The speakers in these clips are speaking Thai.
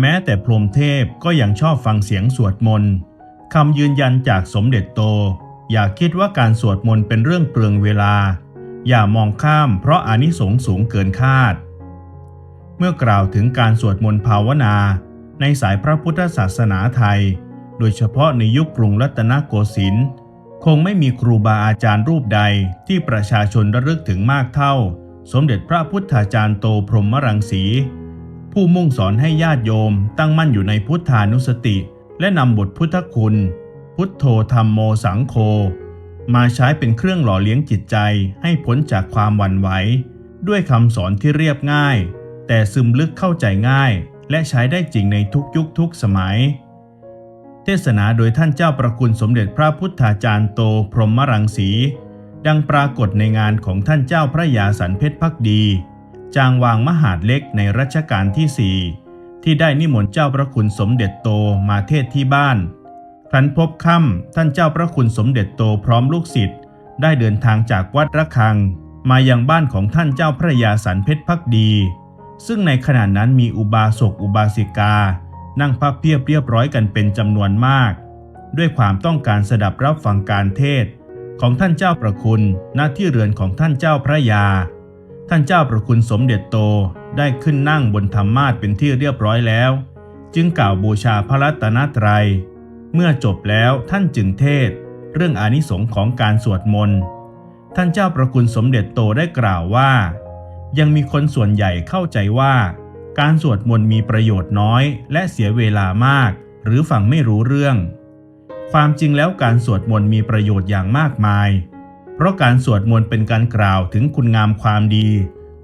แม้แต่พรหมเทพก็ยังชอบฟังเสียงสวดมนต์คำยืนยันจากสมเด็จโต อย่าคิดว่าการสวดมนต์เป็นเรื่องเปลืองเวลา อย่ามองข้ามเพราะอานิสงส์สูงเกินคาด เมื่อกล่าวถึงการสวดมนต์ภาวนา ในสายพระพุทธศาสนาไทย โดยเฉพาะในยุคกรุงรัตนโกสินทร์คงไม่มีครูบาอาจารย์รูปใดที่ประชาชนระลึกถึงมากเท่า สมเด็จพระพุทธาจารย์โตพรหมรังสี ผู้มุ่งสอนให้ญาติโยมตั้งมั่นอยู่ในพุทธานุสติ และนำบทพุทธคุณ พุทโธธรรมโมสังโฆมาใช้เป็นเครื่องหล่อเลี้ยงจิตใจให้พ้นจากความหวั่นไหว ด้วยคำสอนที่เรียบง่าย แต่ซึมลึกเข้าใจง่าย และใช้ได้จริงในทุกยุคทุกสมัย เทศนาโดยท่านเจ้าประคุณสมเด็จพระพุทธาจารย์โตพรหมรังสี ดังปรากฏในงานของท่านเจ้าพระยาสันเพชรพักดี จางวางมหาดเล็กในรัชกาลที่สี่ที่ได้นิมนต์เจ้าพระคุณสมเด็จโตมาเทศที่บ้าน ครั้นพบค่ำท่านเจ้าพระคุณสมเด็จโตพร้อมลูกศิษย์ได้เดินทางจากวัดระฆัง มายังบ้านของท่านเจ้าพระยาสันเพชรพักดี ซึ่งในขณะนั้นมีอุบาสกอุบาสิกา นั่งพับเพียบเรียบร้อยกันเป็นจำนวนมาก ด้วยความต้องการสดับรับฟังการเทศ ของท่านเจ้าประคุณณที่เรือนของท่านเจ้าพระยา ท่านเจ้าประคุณสมเด็จโตได้ขึ้นนั่งบนธรรมาสเป็นที่เรียบร้อยแล้ว จึงกล่าวบูชาพระรัตนตรัย เมื่อจบแล้วท่านจึงเทศ เรื่องอานิสงค์ของการสวดมนต์ ท่านเจ้าประคุณสมเด็จโตได้กล่าวว่า ยังมีคนส่วนใหญ่เข้าใจว่า การสวดมนต์มีประโยชน์น้อย และเสียเวลามาก หรือฟังไม่รู้เรื่อง ความจริงแล้วการสวดมนต์มีประโยชน์อย่างมากมาย เพราะการสวดมนต์เป็นการกล่าวถึงคุณงามความดี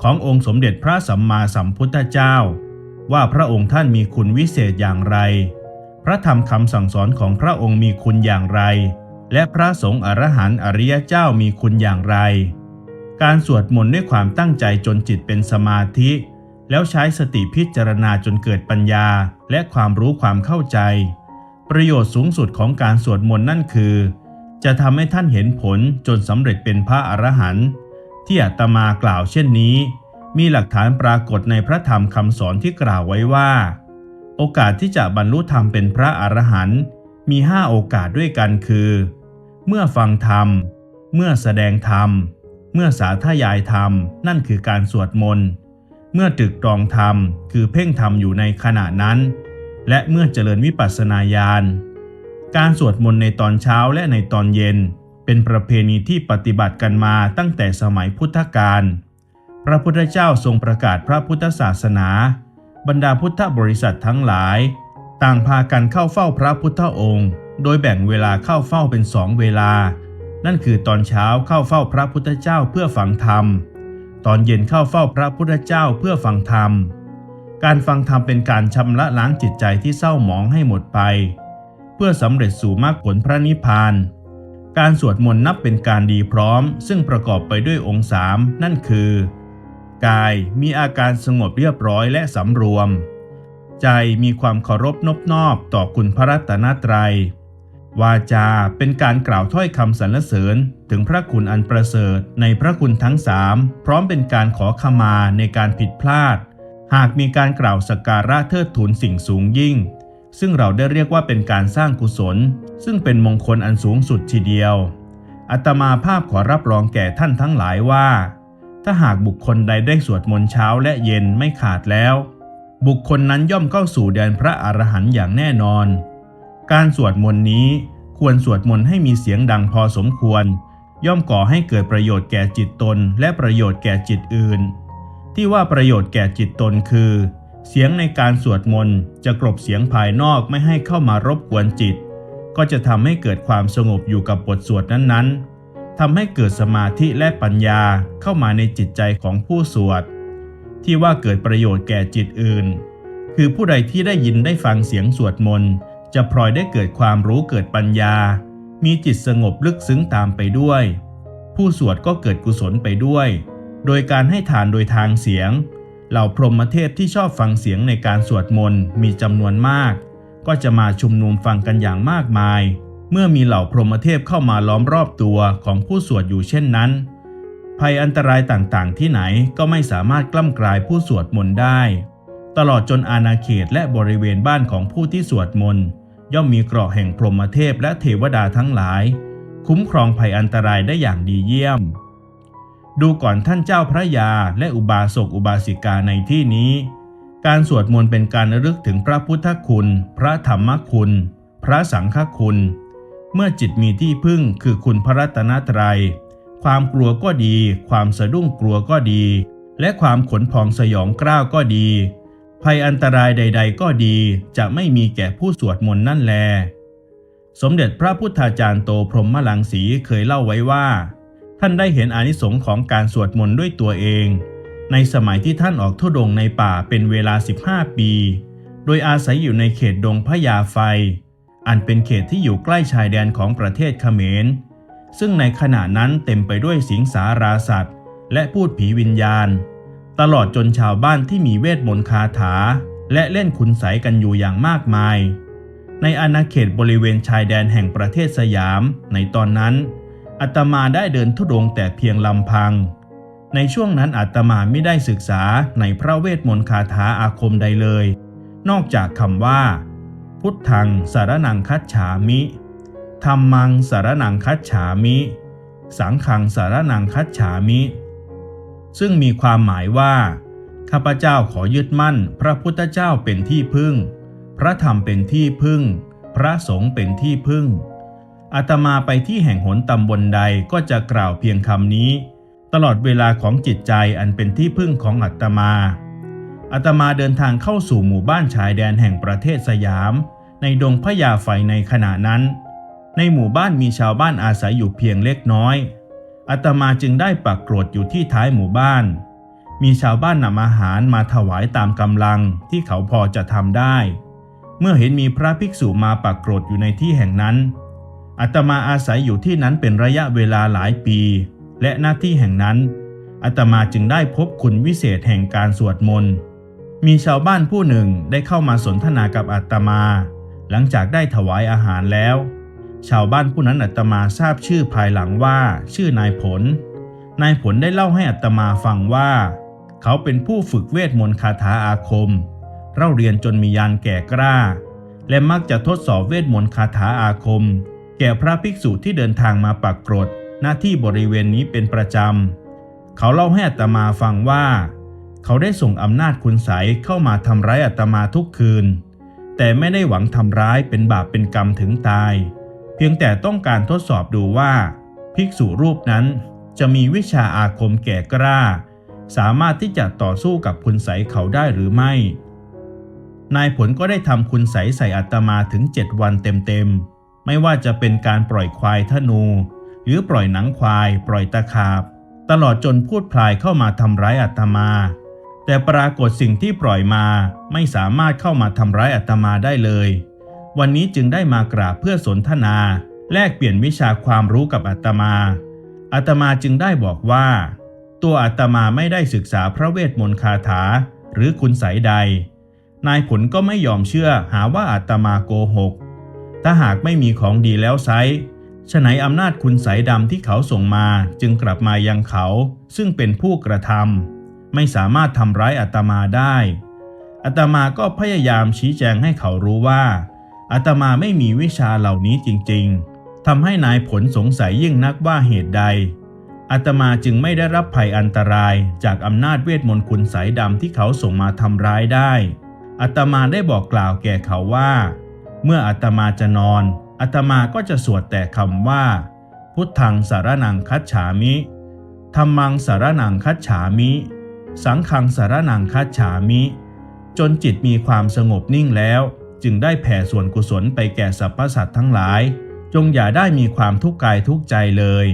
ขององค์สมเด็จพระสัมมาสัมพุทธเจ้า ว่าพระองค์ท่านมีคุณวิเศษอย่างไร พระธรรมคำสั่งสอนของพระองค์มีคุณอย่างไร และพระสงฆ์อรหันต์อริยเจ้ามีคุณอย่างไร การสวดมนต์ด้วยความตั้งใจจนจิตเป็นสมาธิ แล้วใช้สติพิจารณาจนเกิดปัญญาและความรู้ความเข้าใจ ประโยชน์สูงสุดของการสวดมนต์นั่นคือ จะทำให้ท่านเห็นผลจนสำเร็จเป็นพระอรหันต์ที่อาตมากล่าวเช่นนี้ มีหลักฐานปรากฏในพระธรรมคำสอนที่กล่าวไว้ว่า โอกาสที่จะบรรลุธรรมเป็นพระอรหันต์มีห้าโอกาสด้วยกันคือ เมื่อฟังธรรม เมื่อแสดงธรรม เมื่อสาธยายธรรม นั่นคือการสวดมนต์เมื่อตรึกตรองธรรม คือเพ่งธรรมอยู่ในขณะนั้น และเมื่อเจริญวิปัสสนาญาณ การสวดมนต์ในตอนเช้าและในตอนเย็น เป็นประเพณีที่ปฏิบัติกันมาตั้งแต่สมัยพุทธกาล พระพุทธเจ้าทรงประกาศพระพุทธศาสนา บรรดาพุทธบริษัททั้งหลาย ต่างพากันเข้าเฝ้าพระพุทธองค์ โดยแบ่งเวลาเข้าเฝ้าเป็นสองเวลา นั่นคือตอนเช้าเข้าเฝ้าพระพุทธเจ้าเพื่อฟังธรรม ตอนเย็นเข้าเฝ้าพระพุทธเจ้าเพื่อฟังธรรม การฟังธรรมเป็นการชำระล้างจิตใจที่เศร้าหมองให้หมดไป เพื่อสำเร็จสู่มรรคผลพระนิพพาน การสวดมนต์นับเป็นการดีพร้อม ซึ่งประกอบไปด้วยองค์สามนั่นคือ กายมีอาการสงบเรียบร้อยและสำรวม ใจมีความเคารพนบนอบต่อคุณพระรัตนตรัย วาจาเป็นการกล่าวถ้อยคำสรรเสริญ ถึงพระคุณอันประเสริฐในพระคุณทั้งสามพร้อมเป็นการขอขมาในการผิดพลาด หากมีการกล่าวสักการะเทิดทูนสิ่งสูงยิ่ง ซึ่งเราได้เรียกว่าเป็นการสร้างกุศล ซึ่งเป็นมงคลอันสูงสุดทีเดียว อัตมาภาพขอรับรองแก่ท่านทั้งหลายว่า ถ้าหากบุคคลใดได้สวดมนต์เช้าและเย็นไม่ขาดแล้ว บุคคลนั้นย่อมเข้าสู่แดนพระอรหันต์อย่างแน่นอน การสวดมนต์นี้ควรสวดมนต์ให้มีเสียงดังพอสมควร ย่อมก่อให้เกิดประโยชน์แก่จิตตน และประโยชน์แก่จิตอื่น ที่ว่าประโยชน์แก่จิตตนคือ เสียงในการสวดมนต์จะกลบเสียงภายนอกไม่ให้เข้ามารบกวนจิต ก็จะทำให้เกิดความสงบอยู่กับบทสวดนั้นๆทำให้เกิดสมาธิและปัญญาเข้ามาในจิตใจของผู้สวด ที่ว่าเกิดประโยชน์แก่จิตอื่น คือผู้ใดที่ได้ยินได้ฟังเสียงสวดมนต์จะพลอยได้เกิดความรู้เกิดปัญญา มีจิตสงบลึกซึ้งตามไปด้วย ผู้สวดก็เกิดกุศลไปด้วย โดยการให้ทานโดยทางเสียง เหล่าพรหมเทพที่ชอบฟังเสียงในการสวดมนต์มีจำนวนมาก ก็จะมาชุมนุมฟังกันอย่างมากมาย เมื่อมีเหล่าพรหมเทพเข้ามาล้อมรอบตัวของผู้สวดอยู่เช่นนั้น ภัยอันตรายต่างๆ ที่ไหนก็ไม่สามารถกล้ำกลายผู้สวดมนต์ได้ ตลอดจนอาณาเขตและบริเวณบ้านของผู้ที่สวดมนต์ย่อมมีเกราะแห่งพรหมเทพและเทวดาทั้งหลาย คุ้มครองภัยอันตรายได้อย่างดีเยี่ยม ดูก่อนท่านเจ้าพระยาและอุบาสกอุบาสิกาในที่นี้ การสวดมนต์เป็นการระลึกถึงพระพุทธคุณ พระธรรมคุณ พระสังฆคุณ เมื่อจิตมีที่พึ่งคือคุณพระรัตนตรัย ความกลัวก็ดี ความสะดุ้งกลัวก็ดี และความขนพองสยองกล้าวก็ดี ภัยอันตรายใด ๆ ก็ดี จะไม่มีแก่ผู้สวดมนต์นั่นแล สมเด็จพระพุทธาจารย์โตพรหมลังสีเคยเล่าไว้ว่า ท่านได้เห็นอานิสงส์ของการสวดมนต์ด้วยตัวเอง ในสมัยที่ท่านออกทุดงในป่าเป็นเวลา 15 ปี โดยอาศัยอยู่ในเขตดงพญาไฟ อันเป็นเขตที่อยู่ใกล้ชายแดนของประเทศเขมร ซึ่งในขณะนั้นเต็มไปด้วยสิงสาราสัตว์ และพูดผีวิญญาณ ตลอดจนชาวบ้านที่มีเวทมนต์คาถา และเล่นคุณไสยกันอยู่อย่างมากมาย ในอาณาเขตบริเวณชายแดนแห่งประเทศสยามในตอนนั้น อาตมาได้เดินทุดงแต่เพียงลำพัง ในช่วงนั้นอาตมาไม่ได้ศึกษาในพระเวทมนต์คาถาอาคมใดเลย นอกจากคำว่า พุทธังสารนังคัจฉามิธรรมังสารนังคัจฉามิ สังขังสารนังคัจฉามิ ซึ่งมีความหมายว่า ข้าพเจ้าขอยึดมั่น พระพุทธเจ้าเป็นที่พึ่ง พระธรรมเป็นที่พึ่ง พระสงฆ์เป็นที่พึ่ง อาตมาไปที่แห่งหนตำบลใดก็จะกล่าวเพียงคำนี้ ตลอดเวลาของจิตใจอันเป็นที่พึ่งของอาตมาอาตมาเดินทางเข้าสู่หมู่บ้านชายแดนแห่งประเทศสยาม ในดงพญาไฟในขณะนั้น ในหมู่บ้านมีชาวบ้านอาศัยอยู่เพียงเล็กน้อยอาตมาจึงได้ปักกรดอยู่ที่ท้ายหมู่บ้าน มีชาวบ้านนำอาหารมาถวายตามกำลังที่เขาพอจะทำได้ เมื่อเห็นมีพระภิกษุมาปักกรดอยู่ในที่แห่งนั้น อาตมาอาศัยอยู่ที่นั้นเป็นระยะเวลาหลายปี และหน้าที่แห่งนั้นอาตมาจึงได้พบคุณวิเศษแห่งการสวดมนต์ มีชาวบ้านผู้หนึ่งได้เข้ามาสนทนากับอาตมา หลังจากได้ถวายอาหารแล้ว ชาวบ้านผู้นั้นอาตมาทราบชื่อภายหลังว่า ชื่อนายผล นายผลได้เล่าให้อาตมาฟังว่า เขาเป็นผู้ฝึกเวทมนต์คาถาอาคมเล่าเรียนจนมียานแก่กล้า และมักจะทดสอบเวทมนต์คาถาอาคม แก่พระภิกษุที่เดินทางมาปักกรดหน้าที่บริเวณนี้เป็นประจำ เขาเล่าให้อาตมาฟังว่า เขาได้ส่งอำนาจคุณใสยเข้ามาทำร้ายอาตมาทุกคืน แต่ไม่ได้หวังทำร้ายเป็นบาปเป็นกรรมถึงตาย เพียงแต่ต้องการทดสอบดูว่า ภิกษุรูปนั้นจะมีวิชาอาคมแก่กล้า สามารถที่จะต่อสู้กับคุณใสเขาได้หรือไม่ นายผลก็ได้ทำคุณใสใส่อาตมาถึง 7 วันเต็มๆ ไม่ว่าจะเป็นการปล่อยควายธนู หรือปล่อยหนังควาย ปล่อยตะขาบ ตลอดจนพูดพลายเข้ามาทำร้ายอาตมา แต่ปรากฏสิ่งที่ปล่อยมาไม่สามารถเข้ามาทำร้ายอาตมาได้เลย วันนี้จึงได้มากราบเพื่อสนทนา แลกเปลี่ยนวิชาความรู้กับอาตมาอาตมาจึงได้บอกว่า ตัวอาตมาไม่ได้ศึกษาพระเวทมนต์คาถา หรือคุณไสยใด นายผลก็ไม่ยอมเชื่อหาว่าอาตมาโกหก ถ้าหากไม่มีของดีแล้วไซฉะไหนอำนาจคุณไสยดำที่เขาส่งมาจึงกลับมายังเขา ซึ่งเป็นผู้กระทำไม่สามารถทำร้ายอาตมาได้อาตมาก็พยายามชี้แจงให้เขารู้ว่าอาตมาไม่มีวิชาเหล่านี้จริงๆทำให้นายผลสงสัยยิ่งนักว่าเหตุใดอาตมาจึงไม่ได้รับภัยอันตรายจากอำนาจเวทมนต์คุณสายดำที่เขาส่งมาทำร้ายได้อาตมาได้บอกกล่าวแก่เขาว่า เมื่ออาตมาจะนอนอาตมาก็จะสวดแต่คำว่า พุทธังสารนังคัจฉามิธรรมังสารนังคัจฉามิ สังฆังสารนังคัจฉามิ จนจิตมีความสงบนิ่งแล้ว จึงได้แผ่ส่วนกุศลไปแก่สรรพสัตว์ทั้งหลาย จงอย่าได้มีความทุกข์กายทุกข์ใจเลย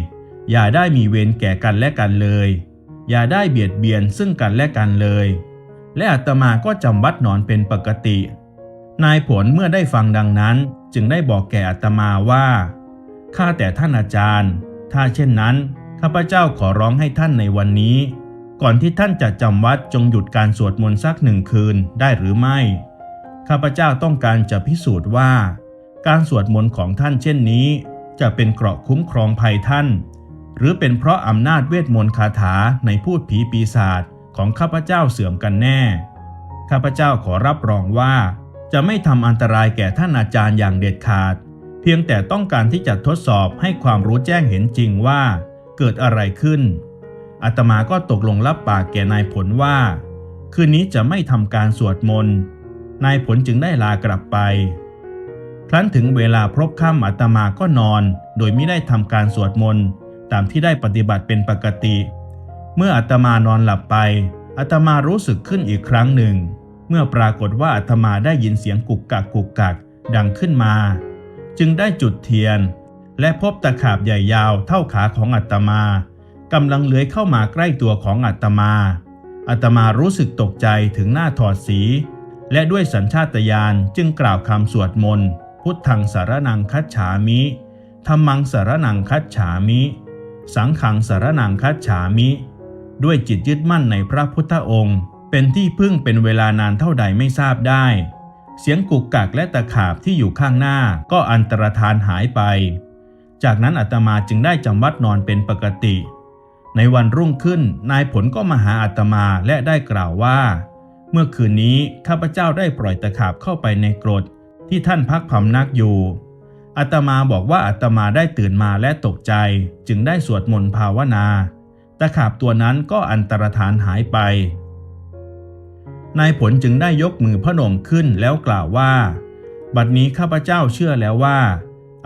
อย่าได้มีเวรแก่กันและกันเลย อย่าได้เบียดเบียนซึ่งกันและกันเลย และอาตมาก็จำวัดนอนเป็นปกติ นายผลเมื่อได้ฟังดังนั้นจึงได้บอกแก่อาตมาว่าข้าแต่ท่านอาจารย์ ถ้าเช่นนั้นข้าพเจ้าขอร้องให้ท่านในวันนี้ ก่อนที่ท่านจะจำวัดจงหยุดการสวดมนต์สักหนึ่งคืนได้หรือไม่ข้าพเจ้าต้องการจะพิสูจน์ว่า การสวดมนต์ของท่านเช่นนี้ จะเป็นเกราะคุ้มครองภัยท่าน หรือเป็นเพราะอำนาจเวทมนต์คาถาในพูดผีปีศาจของข้าพเจ้าเสื่อมกันแน่ข้าพเจ้าขอรับรองว่า จะไม่ทำอันตรายแก่ท่านอาจารย์อย่างเด็ดขาด เพียงแต่ต้องการที่จะทดสอบให้ความรู้แจ้งเห็นจริงว่า เกิดอะไรขึ้นอาตมาก็ตกลงรับปากแก่นายผลว่า คืนนี้จะไม่ทำการสวดมนต์นายผลจึงได้ลากลับไป ครั้นถึงเวลาพบค่ำอาตมาก็นอน โดยไม่ได้ทำการสวดมนต์ตามที่ได้ปฏิบัติเป็นปกติ เมื่ออาตมานอนหลับไปอาตมารู้สึกขึ้นอีกครั้งหนึ่ง เมื่อปรากฏว่าอาตมาได้ยินเสียงกุกกักกุกกักดังขึ้นมา จึงได้จุดเทียน และพบตะขาบใหญ่ยาวเท่าขาของอาตมากำลังเลื้อยเข้ามาใกล้ตัวของอาตมาอาตมารู้สึกตกใจถึงหน้าถอดสี และด้วยสัญชาตญาณจึงกล่าวคำสวดมนต์ พุทธังสารนังคัจฉามิธรรมังสารนังคัจฉามิ สังขังสารนังคัจฉามิ ด้วยจิตยึดมั่นในพระพุทธองค์ เป็นที่พึ่งเป็นเวลานานเท่าใดไม่ทราบได้ เสียงกุกกักและตะขาบที่อยู่ข้างหน้าก็อันตรธานหายไป จากนั้นอาตมาจึงได้จำวัดนอนเป็นปกติ ในวันรุ่งขึ้นนายผลก็มาหาอาตมาและได้กล่าวว่า เมื่อคืนนี้ข้าพเจ้าได้ปล่อยตะขาบเข้าไปในกรดที่ท่านพักพำนักอยู่อาตมาบอกว่าอาตมาได้ตื่นมาและตกใจ จึงได้สวดมนต์ภาวนา ตะขาบตัวนั้นก็อันตรธานหายไป นายผลจึงได้ยกมือพระนมขึ้นแล้วกล่าวว่า บัดนี้ข้าพเจ้าเชื่อแล้วว่า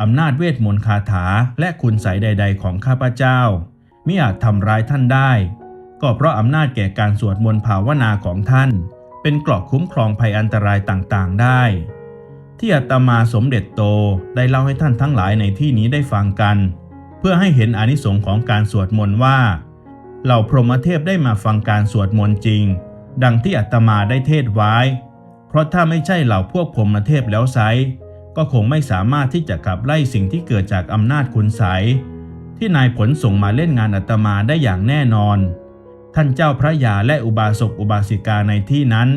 อำนาจเวทมนต์คาถาและคุณใสยใด ๆ ของข้าพเจ้ามิอาจทำร้ายท่านได้ ก็เพราะอำนาจแก่การสวดมนต์ภาวนาของท่าน เป็นเกราะคุ้มครองภัยอันตรายต่างๆได้ ที่อาตมาสมเด็จโตได้เล่าให้ท่านทั้งหลายในที่นี้ได้ฟังกัน เพื่อให้เห็นอานิสงส์ของการสวดมนต์ว่าเหล่าพรหมเทพได้มาฟังการสวดมนต์จริง ดังที่อาตมาได้เทศไว้ เพราะถ้าไม่ใช่เหล่าพวกพรหมเทพแล้วไซก็คงไม่สามารถที่จะขับไล่สิ่งที่เกิดจากอำนาจคุณไสที่นายผลส่งมาเล่นงานอาตมาได้อย่างแน่นอน ท่านเจ้าพระยาและอุบาสกอุบาสิกาในที่นั้น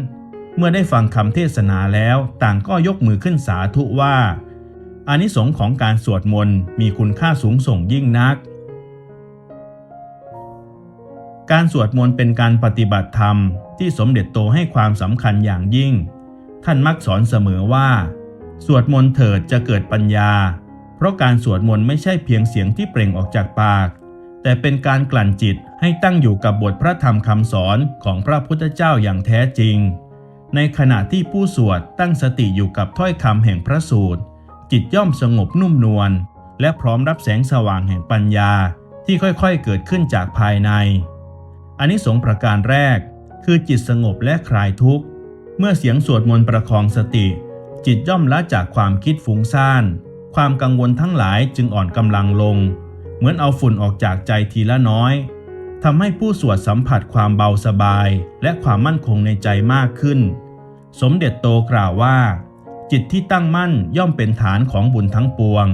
เมื่อได้ฟังคำเทศนาแล้วต่างก็ยกมือขึ้นสาธุว่าอานิสงส์ของการสวดมนต์มีคุณค่าสูงส่งยิ่งนัก การสวดมนต์เป็นการปฏิบัติธรรมที่สมเด็จโตให้ความสำคัญอย่างยิ่ง ท่านมักสอนเสมอว่า สวดมนต์เถิดจะเกิดปัญญา เพราะการสวดมนต์ไม่ใช่เพียงเสียงที่เปล่งออกจากปาก แต่เป็นการกลั่นจิตให้ตั้งอยู่กับบทพระธรรมคำสอนของพระพุทธเจ้าอย่างแท้จริง ในขณะที่ผู้สวดตั้งสติอยู่กับถ้อยคำแห่งพระสูตร จิตย่อมสงบนุ่มนวลและพร้อมรับแสงสว่างแห่งปัญญาที่ค่อยๆเกิดขึ้นจากภายใน อันนี้สงประการแรก คือจิตสงบและคลายทุกข์ เมื่อเสียงสวดมนต์ประคองสติ จิตย่อมละจากความคิดฟุ้งซ่าน ความกังวลทั้งหลายจึงอ่อนกำลังลง เหมือนเอาฝุ่นออกจากใจทีละน้อยทำให้ผู้สวดสัมผัสความเบาสบาย และความมั่นคงในใจมากขึ้น สมเด็จโตกล่าวว่า จิตที่ตั้งมั่นย่อมเป็นฐานของบุญทั้งปวง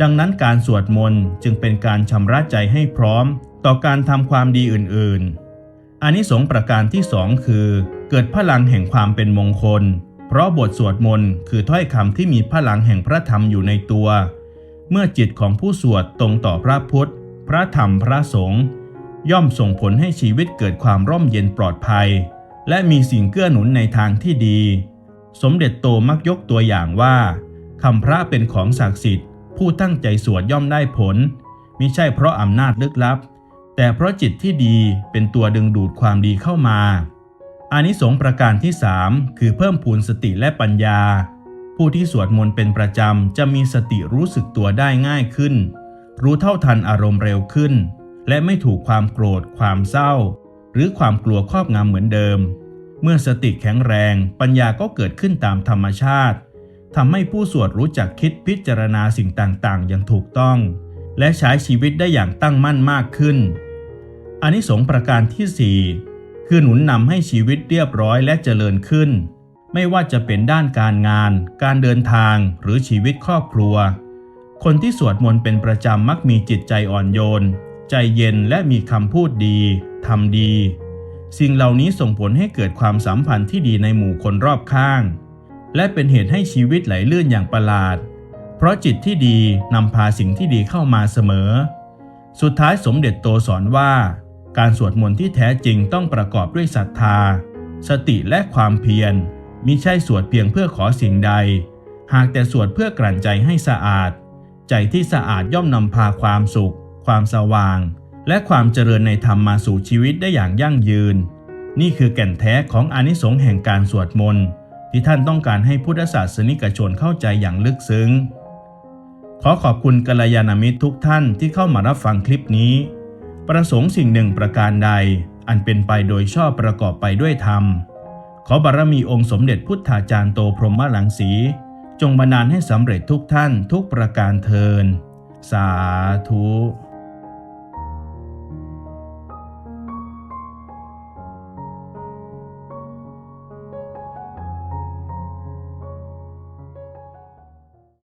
ดังนั้นการสวดมนต์จึงเป็นการชำระใจให้พร้อม ต่อการทำความดีอื่นๆ อานิสงส์ประการที่สองคือ เกิดพลังแห่งความเป็นมงคล เพราะบทสวดมนต์คือถ้อยคำที่มีพลังแห่งพระธรรมอยู่ในตัว เมื่อจิตของผู้สวดตรงต่อพระพุทธ พระธรรมพระสงฆ์ย่อมส่งผลให้ชีวิตเกิดความร่มเย็นปลอดภัย และมีสิ่งเกื้อหนุนในทางที่ดี สมเด็จโตมักยกตัวอย่างว่าคำพระเป็นของศักดิ์สิทธิ์ ผู้ตั้งใจสวดย่อมได้ผลมิใช่เพราะอำนาจลึกลับ แต่เพราะจิตที่ดีเป็นตัวดึงดูดความดีเข้ามา อานิสงส์ประการที่ 3 คือเพิ่มพูนสติและปัญญา ผู้ที่สวดมนต์เป็นประจำจะมีสติรู้สึกตัวได้ง่ายขึ้น รู้เท่าทันอารมณ์เร็วขึ้น และไม่ถูกความโกรธ ความเศร้า หรือความกลัวครอบงำเหมือนเดิม เมื่อสติแข็งแรง ปัญญาก็เกิดขึ้นตามธรรมชาติทำให้ผู้สวดรู้จักคิดพิจารณาสิ่งต่างๆ อย่างถูกต้อง และใช้ชีวิตได้อย่างตั้งมั่นมากขึ้นอานิสงส์ประการที่ 4 คือหนุนนำให้ชีวิตเรียบร้อยและเจริญขึ้น ไม่ว่าจะเป็นด้านการงาน การเดินทางหรือชีวิตครอบครัว คนที่สวดมนต์เป็นประจำมักมีจิตใจอ่อนโยน ใจเย็นและมีคำพูดดีทำดี สิ่งเหล่านี้ส่งผลให้เกิดความสัมพันธ์ที่ดีในหมู่คนรอบข้าง และเป็นเหตุให้ชีวิตไหลลื่นอย่างประหลาด เพราะจิตที่ดีนำพาสิ่งที่ดีเข้ามาเสมอ สุดท้ายสมเด็จโตสอนว่า การสวดมนต์ที่แท้จริงต้องประกอบด้วยศรัทธา สติและความเพียรมิใช่สวดเพียงเพื่อขอสิ่งใด หากแต่สวดเพื่อกลั่นใจให้สะอาด ใจที่สะอาดย่อมนำพาความสุข ความสว่าง และความเจริญในธรรมมาสู่ชีวิตได้อย่างยั่งยืน นี่คือแก่นแท้ของอนิสงส์แห่งการสวดมนต์ที่ท่านต้องการให้พุทธศาสนิกชนเข้าใจอย่างลึกซึ้ง ขอขอบคุณกัลยาณมิตรทุกท่านที่เข้ามารับฟังคลิปนี้ ประสงค์สิ่งหนึ่งประการใด อันเป็นไปโดยชอบประกอบไปด้วยธรรม ขอบารมีองค์สมเด็จพุทธาจารย์โตพรหมลังสี จงบันดาลให้สำเร็จทุกท่านทุกประการเทิน สาธุ